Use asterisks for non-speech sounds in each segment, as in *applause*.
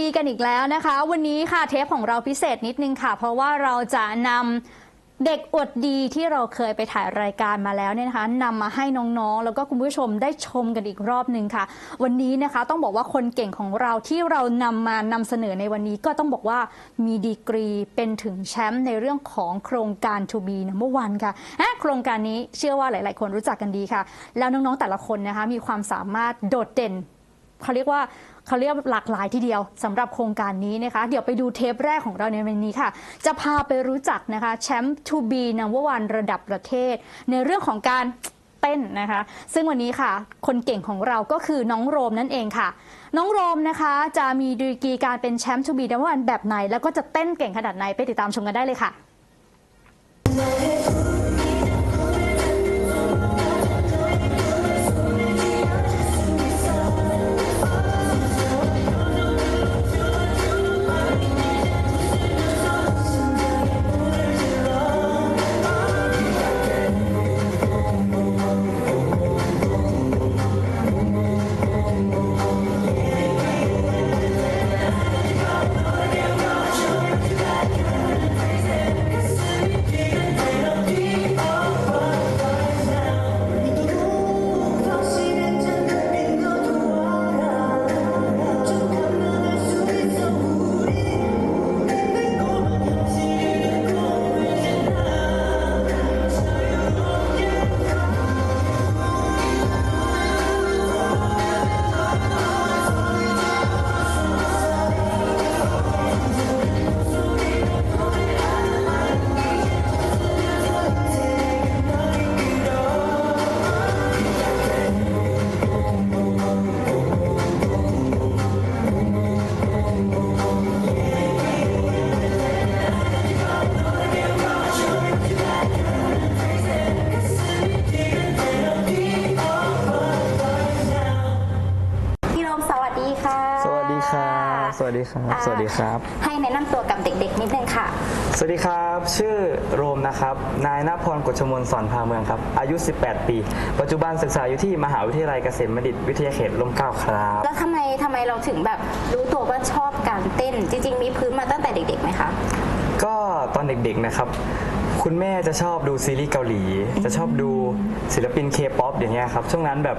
ดีกันอีกแล้วนะคะ วันนี้ค่ะเทปของเราพิเศษนิดนึงค่ะ เพราะว่าเราจะนำเด็กอวดดีที่เราเคยไปถ่ายรายการมาแล้วเนี่ยนะคะนำมาให้น้องๆ แล้วก็คุณผู้ชมได้ชมกันอีกรอบหนึ่งค่ะ วันนี้นะคะต้องบอกว่าคนเก่งของเราที่เรานำมานำเสนอในวันนี้ก็ต้องบอกว่ามีดีกรีเป็นถึงแชมป์ในเรื่องของโครงการ To Be Number One ค่ะอะโครงการนี้เชื่อว่าหลาย ๆ คนรู้จักกันดีค่ะ แล้วน้องๆแต่ละคนนะคะมีความสามารถโดดเด่น เขาเรียกว่าเขาเรียกหลากหลายทีเดียวสำหรับโครงการนี้นะคะ เดี๋ยวไปดูเทปแรกของเราในวันนี้ค่ะ จะพาไปรู้จักนะคะแชมป์ to be number one ระดับประเทศ ในเรื่องของการเต้นนะคะ ซึ่งวันนี้ค่ะ คนเก่งของเราก็คือน้องโรมนั่นเองค่ะ น้องโรมนะคะจะมีดีกรีการเป็นแชมป์ to be number one แบบไหน แล้วก็จะเต้นเก่งขนาดไหนไปติดตามชมกันได้เลยค่ะ ครับอ่าสวัสดีครับ ให้แนะนำตัวกับเด็กๆนิดนึงค่ะ สวัสดีครับ ชื่อโรมนะครับ นายณพรกฎชมนสอนพาเมืองครับ อายุ 18 ปี ปัจจุบันศึกษาอยู่ที่มหาวิทยาลัยเกษมบัณฑิตวิทยาเขตร่มเกล้าครับ แล้วทำไมทำไมเราถึงแบบรู้ตัวว่าชอบการเต้น จริง ๆ มีพื้นมาตั้งแต่เด็กๆไหมคะ ก็ตอนเด็กๆนะครับ คุณแม่จะชอบดูซีรีส์เกาหลี จะชอบดูศิลปินเคป๊อปอย่างเงี้ยครับ ช่วงนั้นแบบ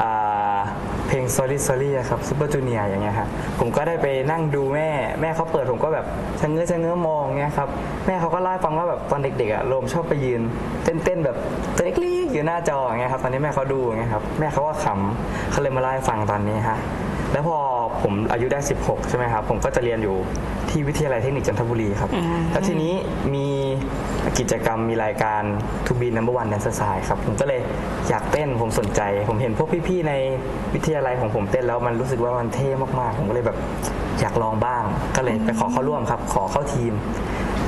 อ่า เพลง Sorry Sorry อะครับซูเปอร์จูเนียอย่างเงี้ยครับผมก็ได้ไปนั่งดูแม่ แม่เขาเปิดผมก็แบบชะเง้อชะเง้อมองเงี้ยครับแม่เขาก็เล่าให้ฟังว่าแบบตอนเด็กๆอะโรมชอบไปยืนเต้นๆแบบตัวเล็กๆอยู่หน้าจออย่างเงี้ยครับตอนนี้แม่เขาดูอย่างเงี้ยครับแม่เขาก็ขำเขาเลยมาเล่าให้ฟังตอนนี้ฮะแล้วพอผมอายุได้ 16 ใช่ไหมครับ ผมก็จะเรียนอยู่ที่วิทยาลัยเทคนิคจันทบุรีครับ แล้วทีนี้มี กิจกรรมมีรายการ To Be Number One Dance s i ครับ ผมก็เลยอยากเต้นผมสนใจ ผมเห็นพวกพี่ๆในวิทยาลัยของผมเต้นแล้วมันรู้สึกว่ามันเท่มากๆ ผมก็เลยแบบอยากลองบ้าง ก็เลยไปขอเข้าร่วมครับ ขอเข้าทีม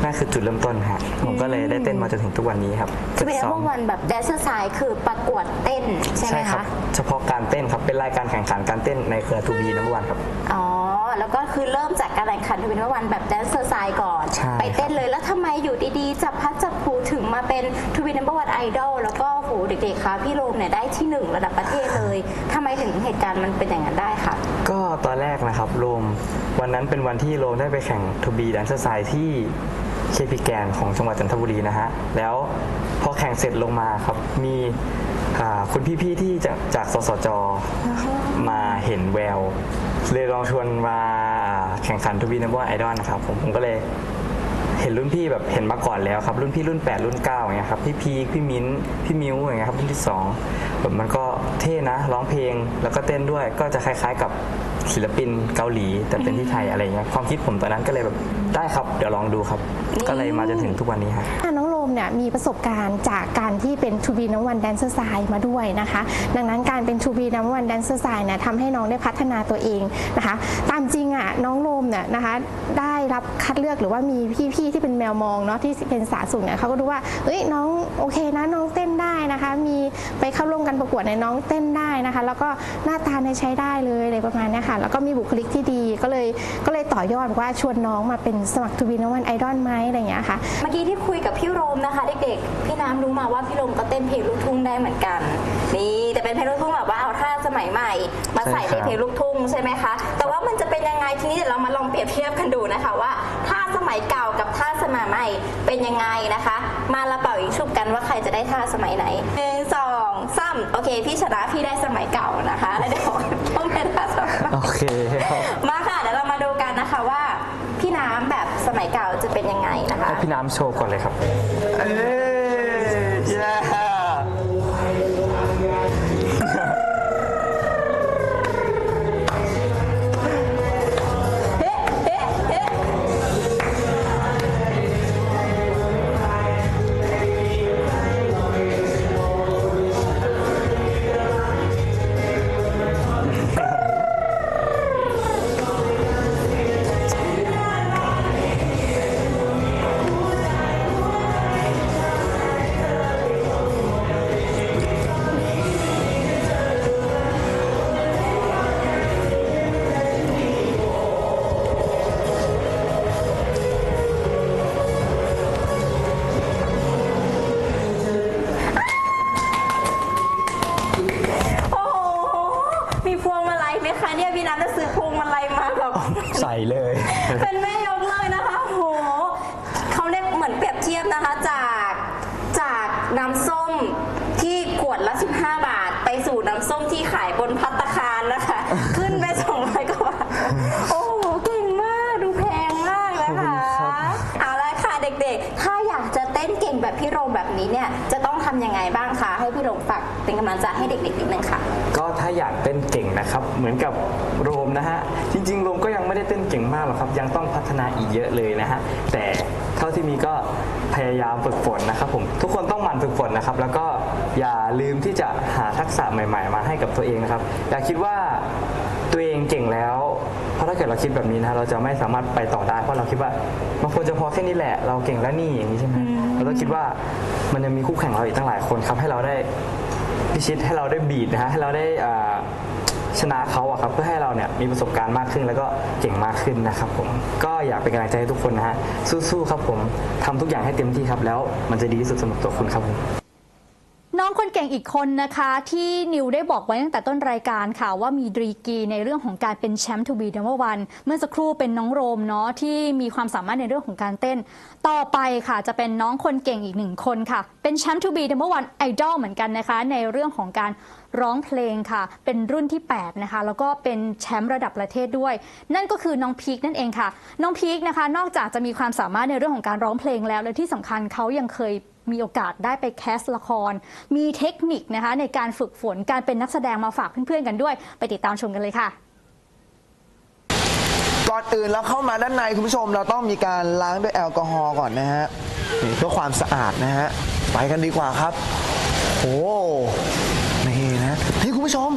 นั่นคือจุดเริ่มต้นฮะผมก็เลยได้เต้นมาจนถึงทุกวันนี้ครับคือเป็นพวกวันแบบแดนเซอร์ไซด์คือประกวดเต้นใช่ไหมครัคะเฉพาะการเต้นครับเป็นรายการแข่งขันการเต้นในเครือ To Be Number One ครับอ๋อแล้วก็คือเริ่มจากการแข่งขันทวินวันแบบแดนเซอร์ไซด์ก่อนใช่ไปเต้นเลยแล้วทำไมอยู่ดีๆจับพัดจับผูถึงมาเป็นทวินวันไอดอลแล้วก็โหเด็กๆคะพี่โรมเนี่ยได้ที่หนึ่งระดับประเทศเลยทำไมถึงเหตุการณ์มันเป็นอย่างนั้นได้ค่ะก็ตอนแรกนะครับโรมวันนั้นเป็นวันที่โรมได้ไปแข่งทูบีแดนเซอร์ไซที่ เคพีแกนของจังหวัดจันทบุรีนะฮะแล้วพอแข่งเสร็จลงมาครับมีอ่าคุณพี่ๆที่จากจากสสจมาเห็นแววเลยลองชวนมาอ่าแข่งขันทวีนัมเบอร์ไอดอลนะครับผมผมก็เลย เห็นรุ่นพี่แบบเห็นมาก่อนแล้วครับ รุ่นพี่รุ่น 8 รุ่น9อย่างเงี้ยครับพี่พีคพี่มิ้นท์พี่มิวอย่างเงี้ยครับรุ่นที่สองแบบมันก็เท่นะร้องเพลงแล้วก็เต้นด้วยก็จะคล้าย ๆกับศิลปินเกาหลี แต่เป็นที่ไทยอะไรเงี้ยความคิดผมตอนนั้นก็เลยแบบได้ครับเดี๋ยวลองดูครับ ก็เลยมาจนถึงทุกวันนี้ครับน้องโรมเนี่ยมีประสบการณ์จากการที่เป็น To be number one dancer side มาด้วยนะคะ ดังนั้นการเป็น To be number one dancer side เนี่ยทำให้น้องได้พัฒนาตัวเองนะคะ ตามจริงอะน้องโรมเนี่ยนะคะได้รับคัดเลือกหรือว่ามีพี่ๆที่เป็นแมวมองเนาะที่เป็นสาสุขเนี่ยเขาก็ดูว่าเอ้ยน้องโอเคนะน้องเต้นได้นะคะ มีไปเข้าร่วมกันประกวดในน้องเต้นได้นะคะ แล้วก็หน้าตาในใช้ได้เลยอะไรประมาณนี้ค่ะ แล้วก็มีบุคลิกที่ดีก็เลยก็เลยต่อยอดบอกว่าชวนน้องมาเป็นสมัคร To be number one idol ไหมอะไรอย่างเงี้ยค่ะเมื่อกี้ที่คุยกับพี่โรมนะคะเด็กๆพี่น้ำรู้มาว่าพี่โรมก็เต้นเพลงลูกทุ่งได้เหมือนกันนี่แต่เป็นเพลงลูกทุ่งแบบว่าเอาท่าสมัยใหม่ มาใส่ในเพลงลูกทุ่งใช่ไหมคะแต่ว่ามันจะเป็นยังไงทีนี้เดี๋ยวเรามาลองเปรียบเทียบกันดูนะคะว่าท่าสมัยเก่ากับท่าสมัยใหม่เป็นยังไงนะคะ มาละเป่าอีกชุบกันว่าใครจะได้ท่าสมัยไหนหนึ่งสองสามโอเค พี่ชนะพี่ได้สมัยเก่านะคะแล้วเดี๋ยวต้องเป็นท่าสมัยใหม่โอเคครับมาค่ะเดี๋ยวเรามาดูกันนะคะว่า พี่น้ำแบบสมัยเก่าจะเป็นยังไงนะคะให้พี่น้ำโชว์ก่อนเลยครับ เอ้ย ใส่เลย เป็นแม่ยกเลยนะคะโอ้โหเขาเรียกเหมือนเปรียบเทียบนะคะจากจากน้ำส้มที่ขวดละ 15 บาท ไปสู่น้ำส้มที่ขายบนพัตตาคารนะคะ ขึ้นไป200กว่าบาทโอ้โหเก่งมากดูแพงมากนะคะขอบคุณครับเอาละค่ะเด็กๆ ถ้าอยากจะเต้นเก่งแบบพี่โรมแบบนี้เนี่ยจะต้องทำยังไงบ้างคะให้พี่โรมฝากเป็นกำลังใจให้เด็กๆนิดนึงค่ะ ก็ถ้าอยากเต้นเก่งนะครับ เหมือนกับโรม เก่งมากหรอกครับ ยังต้องพัฒนาอีกเยอะเลยนะฮะแต่เท่าที่มีก็พยายามฝึกฝนนะครับผมทุกคนต้องหมั่นฝึกฝนนะครับ แล้วก็อย่าลืมที่จะหาทักษะใหม่ ๆ มาให้กับตัวเองนะครับอย่าคิดว่าตัวเองเก่งแล้ว เพราะถ้าเกิดเราคิดแบบนี้นะเราจะไม่สามารถไปต่อได้ เพราะเราคิดว่ามันควรจะพอแค่นี้แหละ เราเก่งแล้วนี่อย่างนี้ใช่ไหมเราต้องคิดว่ามันยังมีคู่แข่งเราอีกตั้งหลายคนครับให้เราได้พิชิตให้เราได้บีดนะฮะให้เราได้อ่า ชนะเขาอะครับเพื่อให้เราเนี่ยมีประสบการณ์มากขึ้น แล้วก็เก่งมากขึ้นนะครับผมก็อยากเป็นกำลังใจให้ทุกคนนะฮะสู้ๆครับผมทำทุกอย่างให้เต็มที่ครับ แล้วมันจะดีที่สุดสำหรับตัวคุณครับผม องคนเก่งอีกคนนะคะที่นิวได้บอกไว้ตั้งแต่ต้นรายการค่ะว่ามีดรีกีในเรื่องของการเป็นแชมป์ทูบีเดมวันเมื่อสักครู่เป็นน้องโรมเนาะที่มีความสามารถในเรื่องของการเต้น ต่อไปค่ะจะเป็นน้องคนเก่งอีกหนึ่งคนค่ะ เป็นแชมป์ทูบีเดมวันไอดอลเหมือนกันนะคะ ในเรื่องของการร้องเพลงค่ะ เป็นรุ่นที่ 8 นะคะ แล้วก็เป็นแชมป์ระดับประเทศด้วย นั่นก็คือน้องพีคนั่นเองค่ะ น้องพีคนะคะ นอกจากจะมีความสามารถในเรื่องของการร้องเพลงแล้วและที่สำคัญเขายังเคย มีโอกาสได้ไปแคสละคร มีเทคนิคนะคะในการฝึกฝนการเป็นนักแสดงมาฝากเพื่อนๆกันด้วย ไปติดตามชมกันเลยค่ะก่อนอื่นเราเข้ามาด้านในคุณผู้ชมเราต้องมีการล้างด้วยแอลกอฮอล์ก่อนนะฮะนี่เพื่อความสะอาดนะฮะไปกันดีกว่าครับโอ้นี่นะนี่คุณผู้ชม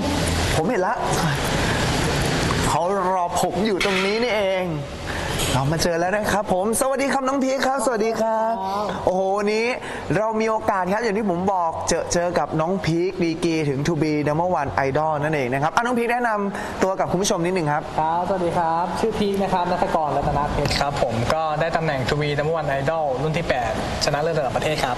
ผมเห็นละเขารอผมอยู่ตรงนี้นี่เอง เรามาเจอแล้วนะครับ ผม สวัสดีครับน้องพีคครับ สวัสดีครับโอ้โหวันนี้เรามีโอกาสครับอย่างที่ผมบอกเจอเจอกับน้องพีคดีกรีถึง to be number one idol นั่นเองนะครับอะน้องพีคแนะนำตัวกับคุณผู้ชมนิดหนึ่งครับ ครับ สวัสดีครับ ชื่อพีคนะครับนัทกรรัตนเพชรครับ ผมก็ได้ตำแหน่งทูวีนัมวันไอดอลรุ่นที่ 8 ชนะเลิศระดับประเทศครับ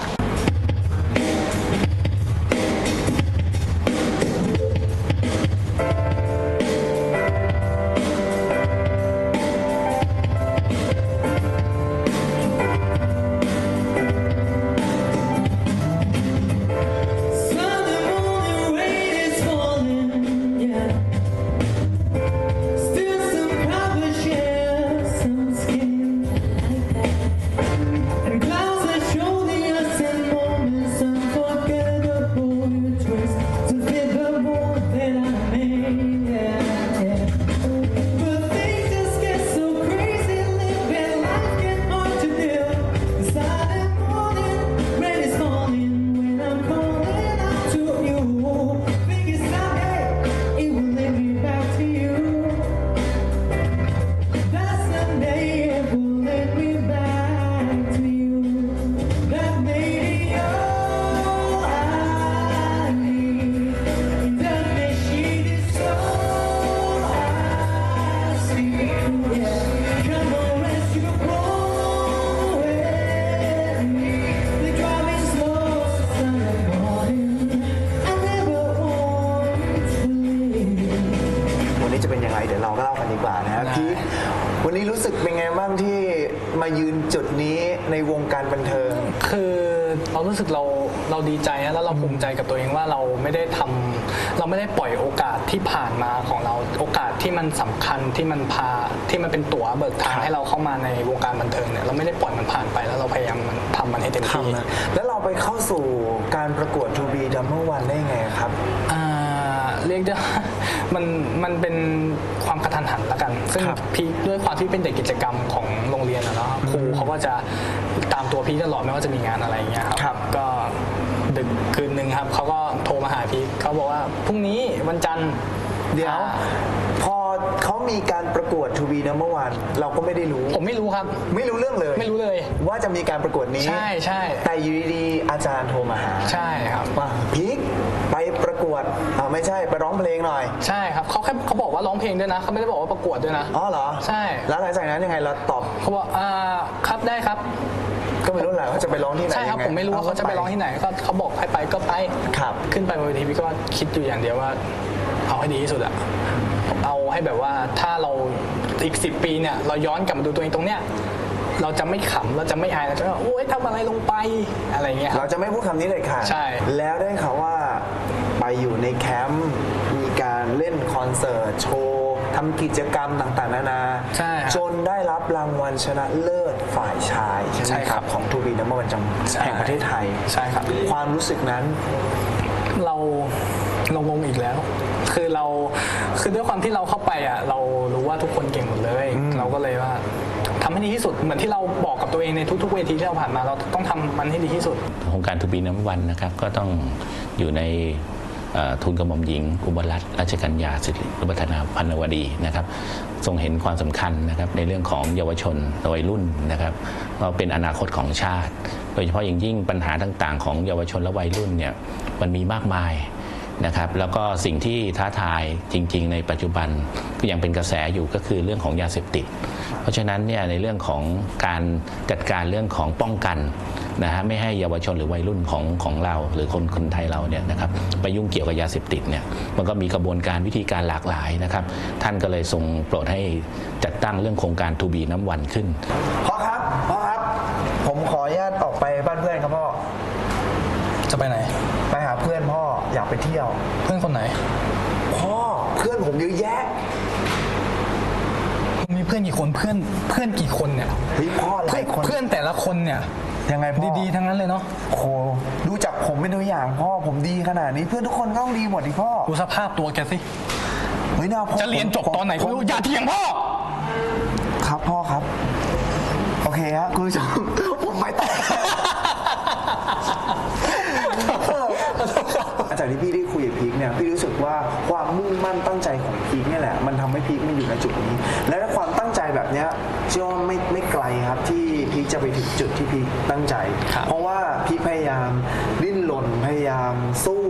รเดี๋ยวเราก็เล่ากันดีกว่านะครับพีวันนี้รู้สึกเป็นไงบ้างที่มายืนจุดนี้ในวงการบันเทิง คือเรารู้สึกเราเราดีใจแล้วเราภูมิใจกับตัวเองว่าเราไม่ได้ทำเราไม่ได้ปล่อยโอกาสที่ผ่านมาของเราโอกาสที่มันสำคัญที่มันพาที่มันเป็นตั๋วเบิกทางให้เราเข้ามาในวงการบันเทิงเนี่ยเราไม่ได้ปล่อยมันผ่านไปแล้วเราพยายามมันทำมันให้เต็มที่แล้วเราไปเข้าสู่การประกวด To Be Number One ได้ไงครับ อ่า เรียกได้ว่ามันมันเป็นความกระทันหันละกัน ซึ่งครับพี่ด้วยความที่เป็นเด็กกิจกรรมของโรงเรียนอะเนาะครูเขาก็จะตามตัวพี่ตลอดไม่ว่าจะมีงานอะไรอย่างเงี้ยครับ ก็ดึกคืนหนึ่งครับเขาก็โทรมาหาพี่เขาบอกว่าพรุ่งนี้วันจันทร์เดี๋ยว อ่าพอเขามีการประกวด To Be Number One เราก็ไม่ได้รู้ ผมไม่รู้ครับ ไม่รู้เรื่องเลย ไม่รู้เลย ว่าจะมีการประกวดนี้ใช่ใช่แต่อยู่ดีๆอาจารย์โทรมาหาใช่ครับ ว่าพีคไป ประกวดอ่าไม่ใช่ไปร้องเพลงหน่อยใช่ครับเขาแค่เขาบอกว่าร้องเพลงด้วยนะเขาไม่ได้บอกว่าประกวดด้วยนะ อ๋อเหรอใช่ แล้วหลังจากนั้นยังไงเราตอบเขาบอกอ่าครับได้ครับ ก็ไม่รู้แหละว่าจะไปร้องที่ไหนใช่ครับยังงผมไม่รู้ว่าเขาจะไปร้องที่ไหนก็เขาบอกให้ไปก็ไป ครับ ขึ้นไปบนเวทีพี่ก็คิดอยู่อย่างเดียวว่าเอาให้ดีที่สุดอะเอาให้แบบว่าถ้าเราอีกสิปีเนี่ยเราย้อนกลับมาดูตัวเองตรงเนี้ยเราจะไม่ขำเราจะไม่อายเราจะไม่ว่าโอ๊ยทำอะไรลงไปอะไรเงี้ยคเรารับ จะไม่พูดคำนี้เลยค่ะใช่ แล้วได้ข่าวว่าไป อยู่ในแคมป์มีการเล่นคอนเสิร์ตโชว์ทำกิจกรรมต่างๆ นานา ใช่ครับจนได้รับรางวัลชนะเลิศฝ่ายชายใช่ไหมใช่คครัรับบของทูบีนัมเบอร์วันจังใช่ แห่งประเทศไทย ใช่ครับ ความรู้สึกนั้น เราเรางงอีกแล้ว คือเราคือด้วยความที่เราเข้าไปอะ เรารู้ว่าทุกคนเก่งหมดเลย เราก็เลยว่าทำให้ดีที่สุดเหมือนที่เราบอกกับตัวเองในทุก ๆ เวทีที่เราผ่านมา เราต้องทำมันให้ดีที่สุด โครงการทูบีน้ำวันนะครับก็ต้องอยู่ในเอ่อ ทุนกระหม่อมหญิง อุบลรัตนราชกัญญาสิริรุปธนาพันวดีนะครับทรงเห็นความสำคัญนะครับในเรื่องของเยาวชนวัยรุ่นนะครับว่าเป็นอนาคตของชาติ โดยเฉพาะอย่างยิ่งปัญหาต่างๆ ของเยาวชนและวัยรุ่นเนี่ยมันมีมากมาย นะครับแล้วก็สิ่งที่ท้าทายจริง ๆ ในปัจจุบันก็ยังเป็นกระแสอยู่ก็คือเรื่องของยาเสพติด เพราะฉะนั้นเนี่ยในเรื่องของการจัดการเรื่องของป้องกันนะฮะไม่ให้เยาวชนหรือวัยรุ่นของของเรา หรือคนคนไทยเราเนี่ยนะครับไปยุ่งเกี่ยวกับยาเสพติดเนี่ยมันก็มีกระบวนการวิธีการหลากหลายนะครับ ท่านก็เลยทรงโปรดให้จัดตั้งเรื่องโครงการทูบีน้ำวันขึ้นพอครับพอ ไปเที่ยว เพื่อนคนไหน พ่อเพื่อนผมเยอะแยะมีเพื่อนกี่คนเพื่อนเพื่อนกี่คนเนี่ยเฮ้ยพ่อหลายคนเพื่อนแต่ละคนเนี่ยยังไงพ่อดีๆทั้งนั้นเลยเนาะโอ้โหดูจากผมเป็นตัวอย่างพ่อผมดีขนาดนี้เพื่อนทุกคนก็ต้องดีหมดดิพ่อดูสภาพตัวแกสิเฮ้ยนาพ่อจะเรียนจบตอนไหนก็ไม่รู้อย่าเถียงพ่อ ครับพ่อครับ โอเคฮะคุณผู้ชม ผมไปต่อ จากที่พี่ได้คุยกับพีคเนี่ยพี่รู้สึกว่าความมุ่งมั่นตั้งใจของพีคเนี่ยแหละ มันทำให้พีคมันอยู่ในจุดนี้ และถ้าความตั้งใจแบบเนี้ยเชื่อว่าไม่ไม่ไกลครับที่พีคจะไปถึงจุดที่พีคตั้งใจครับเพราะว่าพีคพยายามดิ้นรนพยายามสู้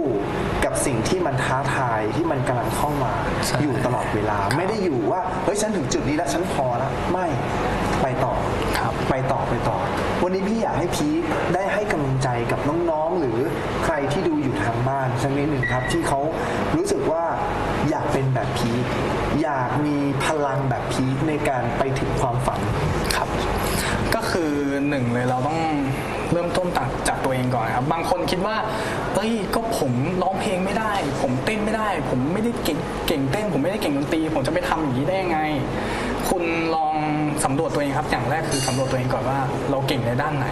กับสิ่งที่มันท้าทายที่มันกำลังเข้ามาใช่อยู่ตลอดเวลา ไม่ได้อยู่ว่าเฮ้ยฉันถึงจุดนี้แล้วฉันพอแล้วไม่ไปต่อครับไปต่อไปต่อ วันนี้พี่อยากให้พีคได้ให้กำลังใจกับน้อง สักนิดหนึ่งครับ ที่เขารู้สึกว่าอยากเป็นแบบพีทอยากมีพลังแบบพีทในการไปถึงความฝันครับ ก็คือหนึ่งเลยเราต้อง เริ่มต้นจากจากตัวเองก่อนครับ บางคนคิดว่าเอ้ยก็ผมร้องเพลงไม่ได้ ผมเต้นไม่ได้ ผมไม่ได้เก่งเก่งเต้น ผมไม่ได้เก่งดนตรี ผมจะไปทำอย่างนี้ได้ยังไง คุณลองสำรวจตัวเองครับ อย่างแรกคือสำรวจตัวเองก่อนว่า เราเก่งในด้านไหน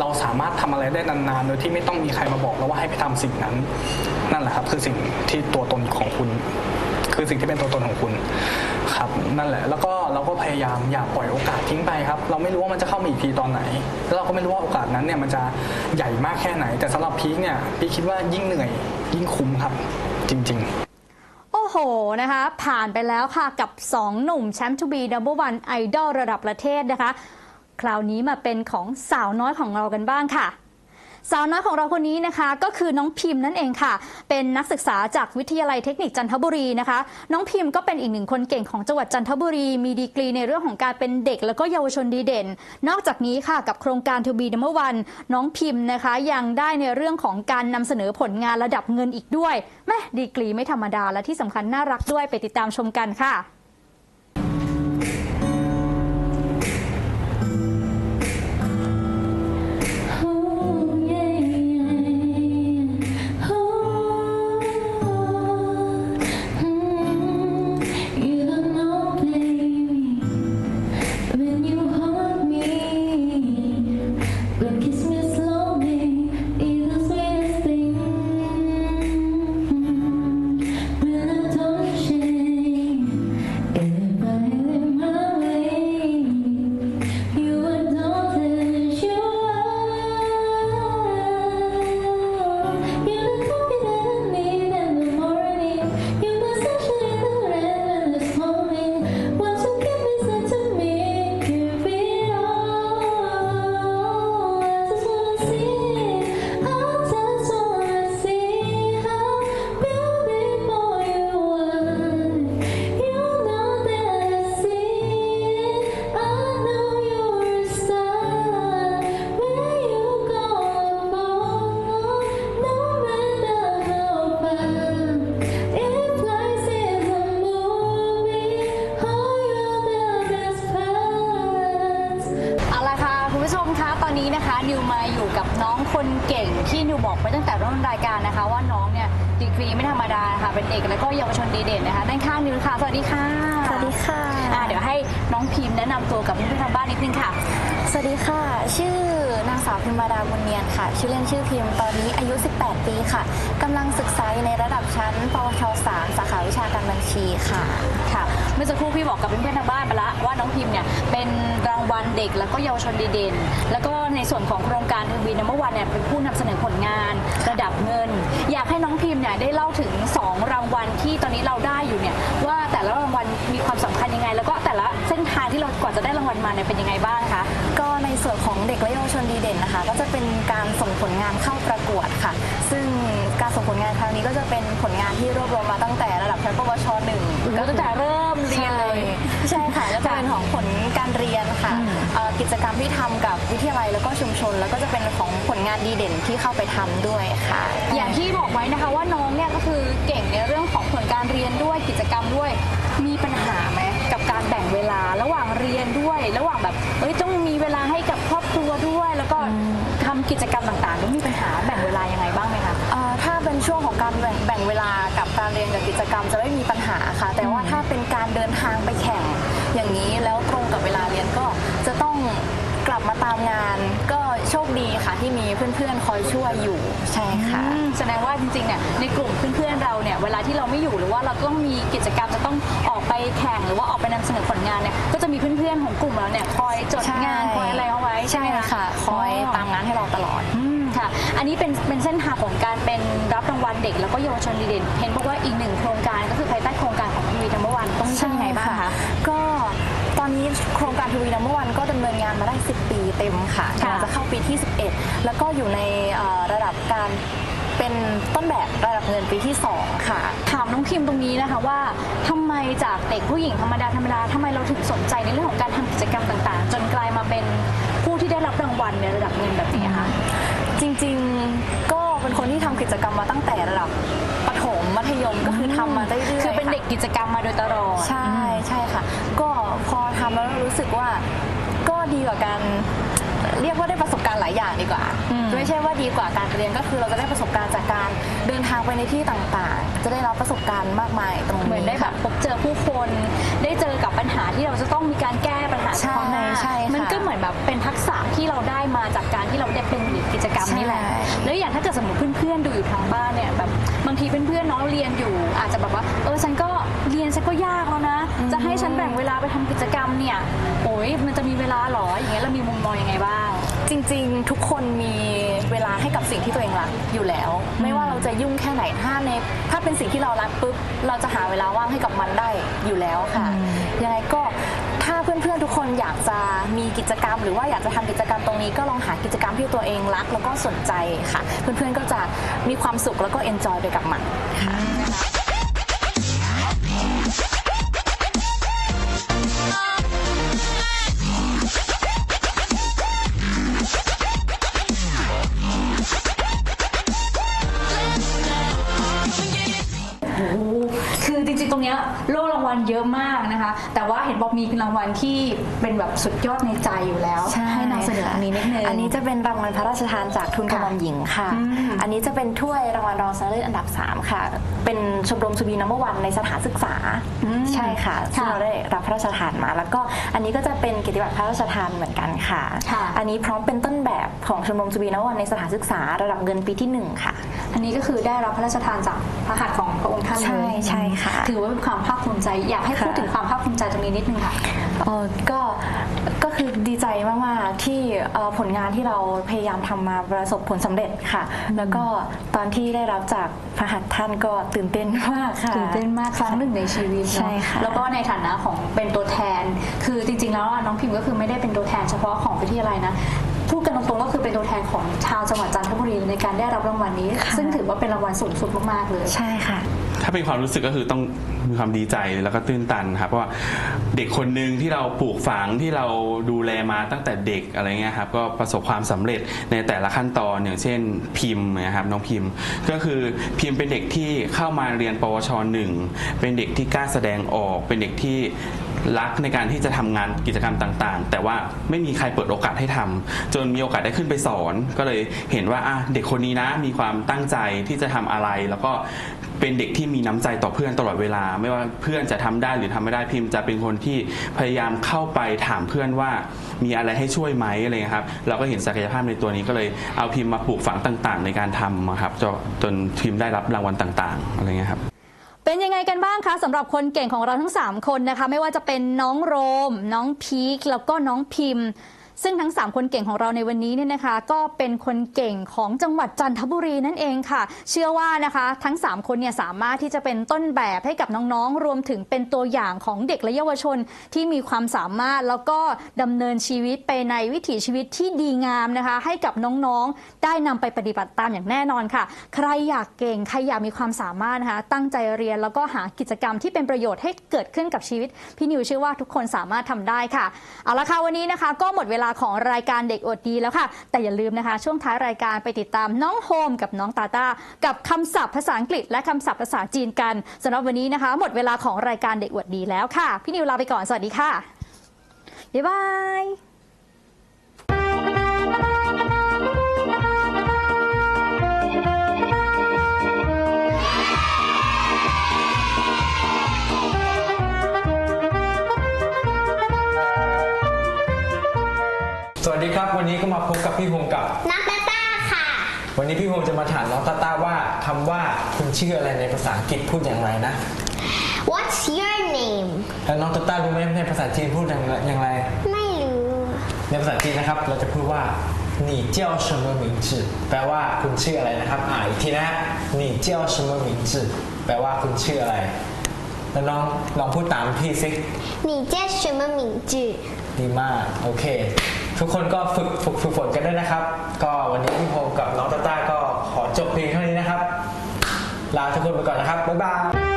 เราสามารถทำอะไรได้นานๆ โดยที่ไม่ต้องมีใครมาบอกเราว่าให้ไปทำสิ่งนั้น นั่นแหละครับ คือสิ่งที่ตัวตนของคุณ คือสิ่งที่เป็นตัวตนของคุณครับนั่นแหละ แล้วก็เราก็พยายามอย่าปล่อยโอกาสทิ้งไปครับ เราไม่รู้ว่ามันจะเข้ามาอีกทีตอนไหน แล้วเราก็ไม่รู้ว่าโอกาสนั้นเนี่ยมันจะใหญ่มากแค่ไหน แต่สำหรับพีคเนี่ยพีคคิดว่ายิ่งเหนื่อย ยิ่งคุ้มครับ จริง ๆโอ้โหนะคะ ผ่านไปแล้วค่ะกับ 2 หนุ่มแชมป์ทูบีดับเบิลวันไอดอลระดับประเทศนะคะ คราวนี้มาเป็นของสาวน้อยของเรากันบ้างค่ะ สาวน้อยของเราคนนี้นะคะ ก็คือน้องพิมพ์นั่นเองค่ะ เป็นนักศึกษาจากวิทยาลัยเทคนิคจันทบุรีนะคะ น้องพิมพ์ก็เป็นอีกหนึ่งคนเก่งของจังหวัดจันทบุรี มีดีกรีในเรื่องของการเป็นเด็ก แล้วก็เยาวชนดีเด่น นอกจากนี้ค่ะกับโครงการทูบีดัมเบวันน้องพิมพ์นะคะยังได้ในเรื่องของการนำเสนอผลงานระดับเงินอีกด้วยแม่ดีกรีไม่ธรรมดาและที่สำคัญน่ารักด้วยไปติดตามชมกันค่ะ เนี่ยดีกรีไม่ธรรมดานะคะเป็นเด็กแล้วก็เยาวชนดีเด่นนะคะด้านข้างนิวค่ะ สวัสดีค่ะสวัสดีค่ะอ่าเดี๋ยวให้น้องพิมพ์แนะนำตัวกับเพื่อนๆทางบ้านนิดนึงค่ะ สวัสดีค่ะ ชื่อนางสาวพิมมาดาบุญเนียนค่ะ ชื่อเล่นชื่อพิมพ์ตอนนี้อายุ 18 ปีค่ะกำลังศึกษาอยู่ในระดับชั้น ปวช 3 สาขาวิชาการบัญชีค่ะ ค่ะ เมื่อสักครู่พี่บอกกับเพื่อนๆทางบ้านไปแล้วว่าน้องพิมพ์เนี่ยเป็นรางวัลเด็ก แล้วก็เยาวชนดีเด่น แล้วก็ในส่วนของโครงการทวีนัมเบอร์วันเนี่ยเป็นผู้นำเสนอผลงานระดับเงิน อยากให้น้องพิมพ์เนี่ยได้เล่าถึง 2 รางวัลที่ตอนนี้เราได้อยู่เนี่ยว่าแต่ละรางวัล มีความสำคัญยังไง แล้วก็แต่ละเส้นทางที่เรากว่าจะได้รางวัลมาเนี่ยเป็นยังไงบ้างคะ ก็ในส่วนของเด็กและเยาวชนดีเด่นนะคะ ก็จะเป็นการส่งผลงานเข้าประกวดค่ะ ซึ่งการส่งผลงานครั้งนี้ก็จะเป็นผลงานที่รวบรวมมาตั้งแต่ระดับชั้นปวชหนึ่งก็ตั้งแต่เริ่มเรียนเลยใช่ค่ะก็จะเป็นของผลการเรียนค่ะเอ่อกิจกรรมที่ทำกับวิทยาลัยแล้วก็ชุมชน แล้วก็จะเป็นของผลงานดีเด่นที่เข้าไปทำด้วยค่ะ อย่างที่บอกไว้นะคะว่าน้อง เนี่ยก็คือเก่งในเรื่องของผลการเรียนด้วยกิจกรรมด้วย มีปัญหาไหมกับการแบ่งเวลาระหว่างเรียนด้วย ระหว่างแบบเอ้ยต้องมีเวลาให้กับครอบครัวด้วย แล้วก็ทำกิจกรรมต่างๆแล้วมีปัญหาแบ่งเวลายังไงบ้างไหมคะ เอ่อถ้าเป็นช่วงของการแบ่งแบ่งเวลากับการเรียนกับกิจกรรมจะไม่มีปัญหาค่ะ แต่ว่าถ้าเป็นการเดินทางไปแข่งอย่างนี้แล้วตรงกับเวลาเรียนก็จะต้องกลับมาตามงาน ก็ โชคดีค่ะที่มีเพื่อนๆ คอยช่วยอยู่ใช่ค่ะอืมแสดงว่าจริงๆเนี่ยในกลุ่มเพื่อนๆเราเนี่ยเวลาที่เราไม่อยู่หรือว่าเราต้องมีกิจกรรมจะต้องออกไปแข่งหรือว่าออกไปนำเสนอผลงานเนี่ยก็จะมีเพื่อนๆของกลุ่มเราเนี่ยคอยจดใช่งานคอยอะไรเอาไว้ใช่ใช่ไหมค่ะคอยตามงานให้เราตลอดอืมค่ะอันนี้เป็นเป็นเส้นทางของการเป็นรับรางวัลเด็ก แล้วก็เยาวชนดีเด่น เห็นบอกว่าอีกหนึ่งโครงการก็คือภายใต้โครงการของทีวีทัมเบอร์วันต้องเป็นยังไงบ้างคะก็ ตอนนี้โครงการทวีนัมเบอร์วันก็ดำเนินงานมาได้ 10 ปีเต็มค่ะค่ะ กำลังจะเข้าปีที่ 11 แล้วก็อยู่ในเอ่อระดับการเป็นต้นแบบระดับเงินปีที่ 2 ค่ะ ถามน้องพิมพ์ตรงนี้นะคะว่าทำไมจากเด็กผู้หญิงธรรมดาธรรมดาทำไมเราถึงสนใจในเรื่องของการทำกิจกรรมต่างๆ จนกลายมาเป็นผู้ที่ได้รับรางวัลในระดับเงินแบบนี้คะ จริงๆ ก็เป็นคนที่ทำกิจกรรมมาตั้งแต่ระดับประถ มมัธยมก็คือทำมาเรื่อยๆคือเป็นค่ะเด็กกิจกรรมมาโดยตลอด ใช่ใช่ค่ะ ก็พอทำแล้วรู้สึกว่าก็ดีกว่าการเรียกว่าได้ประสบการณ์หลายอย่างดีกว่า อืม ไม่ใช่ว่าดีกว่าการเรียนก็คือเราจะได้ประสบการณ์จากการเดินทางไปในที่ต่างๆ จะได้รับประสบการณ์มากมายตรงนี้ เหมือนได้แบบพบเจอผู้คน ได้เจอกับปัญหาที่เราจะต้องมีการแก้ปัญหาเฉพาะหน้าใช่ใช่ค่ะมันก็เหมือนแบบเป็นทักษะที่เราได้มาจากการที่เราได้เป็นกิจกรรมนี่แหละ ใช่ แล้วอย่างถ้าเกิดสมมติเพื่อนๆดูอยู่ทางบ้านเนี่ยแบบ บางทีเพื่อนๆเนาะเรียนอยู่ อาจจะแบบว่าเออฉันก็เรียนฉันก็ยากแล้วนะ จะให้ฉันแบ่งเวลาไปทำกิจกรรมเนี่ยโอ้ยมันจะมีเวลาเหรออย่างเงี้ยเรามีมุมมองยังไงบ้าง จริงๆ ทุกคนมีเวลาให้กับสิ่งที่ตัวเองรักอยู่แล้ว ไม่ว่าเราจะยุ่งแค่ไหนถ้าในถ้าเป็นสิ่งที่เรารักปุ๊บเราจะหาเวลาว่างให้กับมันได้อยู่แล้วค่ะยังไงก็ถ้าเพื่อนๆทุกคนอยากจะมีกิจกรรม หรือว่าอยากจะทำกิจกรรมตรงนี้ก็ลองหากิจกรรมที่ตัวเองรัก แล้วก็สนใจค่ะ เพื่อนๆก็จะมีความสุขแล้วก็เอนจอยไปกับมันค่ะ whole *laughs* คือจริงๆ ตรงเนี้ยโล่รางวัลเยอะมากนะคะ แต่ว่าเห็นบอกมีรางวัลที่เป็นแบบสุดยอดในใจอยู่แล้วให้นำเสนออันนี้นิดนึง อันนี้จะเป็นรางวัลพระราชทานจากทุนกระหม่อมหญิงค่ะอืมอันนี้จะเป็นถ้วยรางวัลรองชนะเลิศอันดับ 3 ค่ะ เป็นชมรมสุบีนัมเบอร์วันในสถานศึกษา ใช่ค่ะซึ่งเราได้รับพระราชทานมา แล้วก็อันนี้ก็จะเป็นกิตติบัตรพระราชทานเหมือนกันค่ะค่ะ อันนี้พร้อมเป็นต้นแบบของชมรมสุบีนัมเบอร์วันในสถานศึกษาระดับเงินปีที่หนึ่งค่ะ อันนี้ก็คือได้รับพระราชทานจากพระหัตถ์ของพระองค์ท่านเลยใช่ใช่ค่ะถือว่าเป็นความภาคภูมิใจ อยากให้พูดค่ะถึงความภาคภูมิใจตรงนี้นิดนึงค่ะเออก็ก็คือดีใจมากๆที่เอ่อผลงานที่เราพยายามทำมาประสบผลสำเร็จค่ะ แล้วก็ตอนที่ได้รับจากพระหัตถ์ท่านก็ตื่นเต้นมากค่ะตื่นเต้นมากครั้งหนึ่งในชีวิตเนอะใช่ค่ะแล้วก็ในฐานะของเป็นตัวแทน คือจริงๆแล้วอะน้องพิมพ์ก็คือไม่ได้เป็นตัวแทนเฉพาะของวิทยาลัยนะพูดกันตรงๆก็คือเป็นตัวแทนของชาวจังหวัดจันทบุรีในการได้รับรางวัลนี้ ซึ่งถือว่าเป็นรางวัลสูงสุดมากๆเลยใช่ค่ะ ถ้าเป็นความรู้สึกก็คือต้องมีความดีใจแล้วก็ตื้นตันครับเพราะว่าเด็กคนหนึ่งที่เราปลูกฝังที่เราดูแลมาตั้งแต่เด็กอะไรเงี้ยครับก็ประสบความสำเร็จในแต่ละขั้นตอนอย่างเช่นพิมพ์นะครับน้องพิมพ์ ก็คือพิมพ์เป็นเด็กที่เข้ามาเรียนปวชหนึ่งเป็นเด็กที่กล้าแสดงออก เป็นเด็กที่ รักในการที่จะทำงานกิจกรรมต่างๆ แต่ว่าไม่มีใครเปิดโอกาสให้ทำจนมีโอกาสได้ขึ้นไปสอน ก็เลยเห็นว่าอะเด็กคนนี้นะมีความตั้งใจที่จะทำอะไร แล้วก็เป็นเด็กที่มีน้ำใจต่อเพื่อนตลอดเวลา ไม่ว่าเพื่อนจะทำได้หรือทำไม่ได้พิมพ์จะเป็นคนที่พยายามเข้าไปถามเพื่อนว่ามีอะไรให้ช่วยไหมอะไรครับเราก็เห็นศักยภาพในตัวนี้ก็เลยเอาพิมพ์มาปลูกฝังต่าง ๆ ในการทำครับจนจนพิมพ์ได้รับรางวัลต่าง ๆ อะไรเงี้ยครับ เป็นยังไงกันบ้างคะสำหรับคนเก่งของเราทั้ง 3 คนนะคะ ไม่ว่าจะเป็นน้องโรม น้องพีคแล้วก็น้องพิมพ์ ซึ่งทั้ง 3 คนเก่งของเราในวันนี้เนี่ยนะคะ ก็เป็นคนเก่งของจังหวัดจันทบุรีนั่นเองค่ะ เชื่อว่านะคะทั้ง 3 คนเนี่ยสามารถที่จะเป็นต้นแบบให้กับน้องๆ รวมถึงเป็นตัวอย่างของเด็กและเยาวชนที่มีความสามารถแล้วก็ดำเนินชีวิตไปในวิถีชีวิตที่ดีงามนะคะ ให้กับน้องๆ ได้นำไปปฏิบัติตามอย่างแน่นอนค่ะ ใครอยากเก่งใครอยากมีความสามารถนะคะตั้งใจเรียนแล้วก็หากิจกรรมที่เป็นประโยชน์ให้เกิดขึ้นกับชีวิตพี่นิวเชื่อว่าทุกคนสามารถทำได้ค่ะเอาละค่ะวันนี้นะคะ ก็หมดเวลาของรายการเด็กอดดีแล้วค่ะ แต่อย่าลืมนะคะ ช่วงท้ายรายการไปติดตามน้องโฮมกับน้องตาตากับคำศัพท์ภาษาอังกฤษ และคำศัพท์ภาษาจีนกันสำหรับวันนี้นะคะ หมดเวลาของรายการเด็กอดดีแล้วค่ะ พี่นิวลาไปก่อนสวัสดีค่ะบ๊ายบาย ครับ วันนี้ก็มาพบกับพี่ภูมิกับ น้องตาต้าค่ะ วันนี้พี่ภูมิจะมาถามน้องตาต้าว่าคำว่าคุณชื่ออะไรในภาษาอังกฤษพูดอย่างไรนะ What's your name แล้วน้องตาต้ารู้ไหมในภาษาจีนพูดอย่างไรอย่างไร ไม่รู้ ในภาษาจีนนะครับ เราจะพูดว่า你叫什么名字แปลว่าคุณชื่ออะไรนะครับ อ่าอีกทีนะฮะ你叫什么名字แปลว่าคุณชื่ออะไร แล้วน้องลองพูดตามพี่สิ 你叫什么名字 ดีมาก โอเค ทุกคนก็ฝึกฝึกฝึกฝนกันด้วยนะครับ ก็วันนี้พี่พงศ์กับน้องตาต้าก็ขอจบเพลงเท่านี้นะครับ ลาทุกคนไปก่อนนะครับบ๊ายบาย